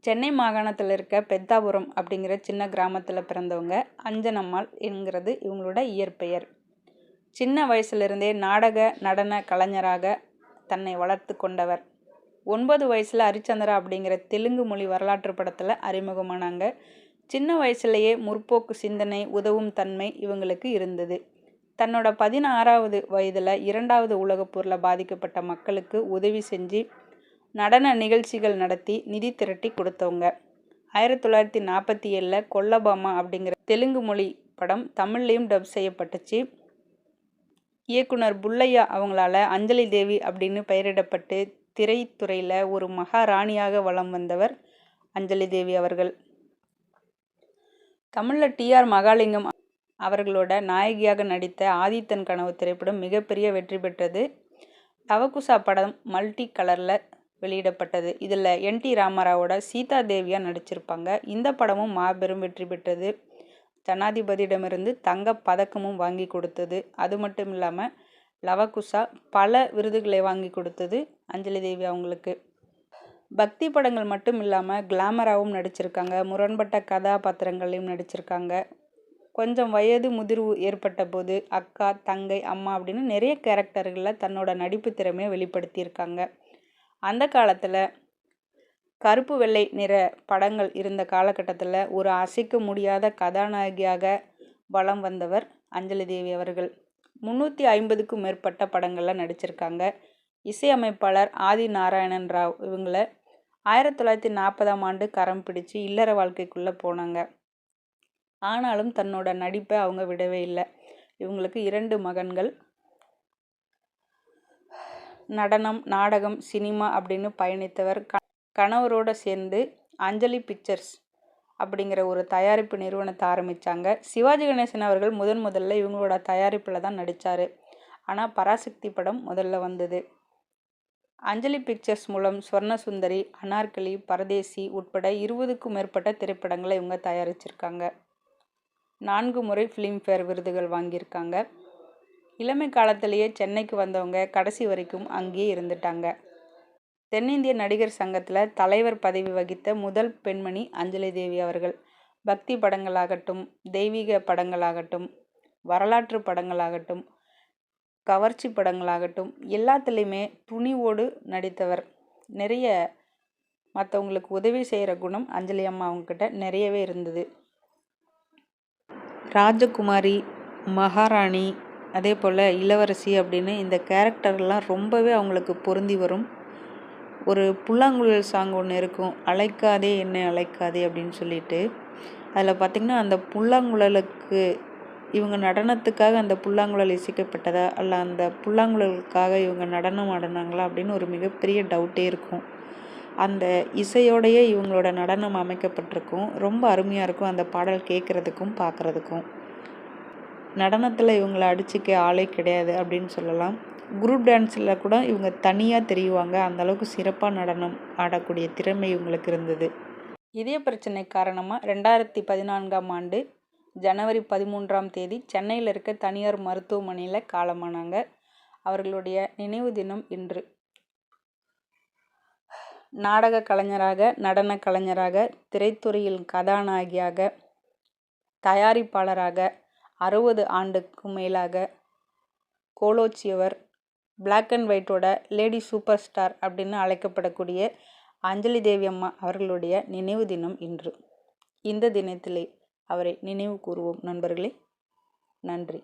சென்னை மாகாணத்தில் இருக்க பெத்தாபுரம் அப்படிங்கிற சின்ன கிராமத்தில் பிறந்தவங்க அஞ்சனம்மாள் என்கிறது இவங்களோட இயற்பெயர். சின்ன வயசுலேருந்தே நாடக நடன கலைஞராக தன்னை வளர்த்து கொண்டவர். ஒன்பது வயசில் ஹரிச்சந்திரா அப்படிங்கிற தெலுங்கு மொழி வரலாற்று படத்தில் அறிமுகமானாங்க. சின்ன வயசுலேயே முற்போக்கு சிந்தனை உதவும் தன்மை இவங்களுக்கு இருந்தது. தன்னோட பதினாறாவது வயதில் இரண்டாவது உலகப் போரில் பாதிக்கப்பட்ட மக்களுக்கு உதவி செஞ்சு நடன நிகழ்ச்சிகள் நடத்தி நிதி திரட்டி கொடுத்தவங்க. ஆயிரத்தி தொள்ளாயிரத்தி நாற்பத்தி ஏழில் கொல்லபாமா அப்படிங்கிற தெலுங்கு மொழி படம் தமிழ்லேயும் டப் செய்யப்பட்டுச்சு. இயக்குனர் புல்லையா அவங்களால அஞ்சலி தேவி அப்படின்னு பெயரிடப்பட்டு திரைத்துறையில் ஒரு மகாராணியாக வலம் வந்தவர் அஞ்சலி தேவி அவர்கள். தமிழில் டிஆர் மகாலிங்கம் அவர்களோட நாயகியாக நடித்த ஆதித்தன் கனவு திரைப்படம் மிகப்பெரிய வெற்றி பெற்றது. லவகுசா படம் மல்டி கலரில் வெளியிடப்பட்டது. இதில் என் டி ராமராவோட சீதா தேவியாக நடிச்சிருப்பாங்க. இந்த படமும் மாபெரும் வெற்றி பெற்றது. ஜனாதிபதியிடமிருந்து தங்க பதக்கமும் வாங்கி கொடுத்தது. அது மட்டும் இல்லாமல் லவகுசா பல விருதுகளை வாங்கி கொடுத்தது அஞ்சலி தேவி அவங்களுக்கு. பக்தி படங்கள் மட்டும் இல்லாமல் கிளாமராகவும் நடிச்சிருக்காங்க. முரண்பட்ட கதாபாத்திரங்களையும் நடிச்சிருக்காங்க. கொஞ்சம் வயது முதிர்வு ஏற்பட்ட போது அக்கா தங்கை அம்மா அப்படின்னு நிறைய கேரக்டர்களில் தன்னோட நடிப்பு திறமையை வெளிப்படுத்தியிருக்காங்க. அந்த காலத்தில் கருப்பு வெள்ளை நிற படங்கள் இருந்த காலகட்டத்தில் ஒரு அசைக்க முடியாத கதாநாயகியாக வலம் வந்தவர் அஞ்சலி தேவி அவர்கள். முந்நூற்றி ஐம்பதுக்கும் மேற்பட்ட படங்களில் நடிச்சிருக்காங்க. இசையமைப்பாளர் ஆதி நாராயணன் ராவ் இவங்கள ஆயிரத்தி தொள்ளாயிரத்தி நாற்பதாம் ஆண்டு கரம் பிடிச்சு இல்லற வாழ்க்கைக்குள்ளே போனாங்க. ஆனாலும் தன்னோட நடிப்பை அவங்க விடவே இல்லை. இவங்களுக்கு இரண்டு மகன்கள் நடனம் நாடகம் சினிமா அப்படின்னு பயணித்தவர் க கணவரோடு சேர்ந்து அஞ்சலி பிக்சர்ஸ் அப்படிங்கிற ஒரு தயாரிப்பு நிறுவனத்தை ஆரம்பித்தாங்க சிவாஜி கணேசன் அவர்கள் முதன் முதல்ல இவங்களோட தயாரிப்பில் தான் நடித்தார் ஆனால் பராசக்தி படம் முதல்ல வந்தது. அஞ்சலி பிக்சர்ஸ் மூலம் சுவர்ணசுந்தரி அனார்கலி பரதேசி உட்பட இருபதுக்கும் மேற்பட்ட திரைப்படங்களை இவங்க தயாரிச்சிருக்காங்க. நான்கு முறை ஃபிலிம்ஃபேர் விருதுகள் வாங்கியிருக்காங்க. இளமை காலத்திலேயே சென்னைக்கு வந்தவங்க கடைசி வரைக்கும் அங்கேயே இருந்துட்டாங்க. தென்னிந்திய நடிகர் சங்கத்தில் தலைவர் பதவி வகித்த முதல் பெண்மணி அஞ்சலி தேவி அவர்கள். பக்தி படங்களாகட்டும் தெய்வீக படங்களாகட்டும் வரலாற்று படங்களாகட்டும் கவர்ச்சி படங்களாகட்டும் எல்லாத்துலேயுமே துணிவோடு நடித்தவர். நிறைய மற்றவங்களுக்கு உதவி செய்கிற குணம் அஞ்சலி அம்மா அவங்கக்கிட்ட நிறையவே இருந்தது. ராஜகுமாரி மகாராணி அதே போல் இளவரசி அப்படின்னு இந்த கேரக்டர்லாம் ரொம்பவே அவங்களுக்கு பொருந்தி வரும். ஒரு புல்லாங்குழல் சாங் ஒன்று இருக்கும். அழைக்காதே என்னை அழைக்காதே அப்படின்னு சொல்லிட்டு. அதில் பார்த்திங்கன்னா அந்த புல்லாங்குழலுக்கு இவங்க நடனத்துக்காக அந்த புல்லாங்குழல் இசைக்கப்பட்டதா? அல்ல அந்த புல்லாங்குழலுக்காக இவங்க நடனம் ஆடினாங்களா? அப்படின்னு ஒரு மிகப்பெரிய டவுட்டே இருக்கும். அந்த இசையோடையே இவங்களோட நடனம் அமைக்கப்பட்டிருக்கும். ரொம்ப அருமையாக இருக்கும் அந்த பாடல் கேட்குறதுக்கும் பார்க்குறதுக்கும் நடனத்தில் இவங்களை அடிச்சுக்க ஆளே கிடையாது அப்படின்னு சொல்லலாம். குரூப் டான்ஸில் கூட இவங்க தனியாக தெரியுவாங்க. அந்தளவுக்கு சிறப்பாக நடனம் ஆடக்கூடிய திறமை இவங்களுக்கு இருந்தது. இதய பிரச்சனை காரணமாக ரெண்டாயிரத்தி பதினான்காம் ஆண்டு ஜனவரி பதிமூன்றாம் தேதி சென்னையில் இருக்க தனியார் மருத்துவமனையில் காலமானாங்க. அவர்களுடைய நினைவு தினம் இன்று. நாடக கலைஞராக நடன கலைஞராக திரைத்துறையில் கதாநாயகியாக தயாரிப்பாளராக அறுபது ஆண்டுக்கும் மேலாக கோலோச்சியவர் பிளாக் அண்ட் ஒயிட்டோட லேடி சூப்பர் ஸ்டார் அப்படின்னு அழைக்கப்படக்கூடிய அஞ்சலி தேவி அம்மா அவர்களுடைய நினைவு தினம் இன்று. இந்த தினத்திலே அவரை நினைவு கூறுவோம். நண்பர்களே நன்றி.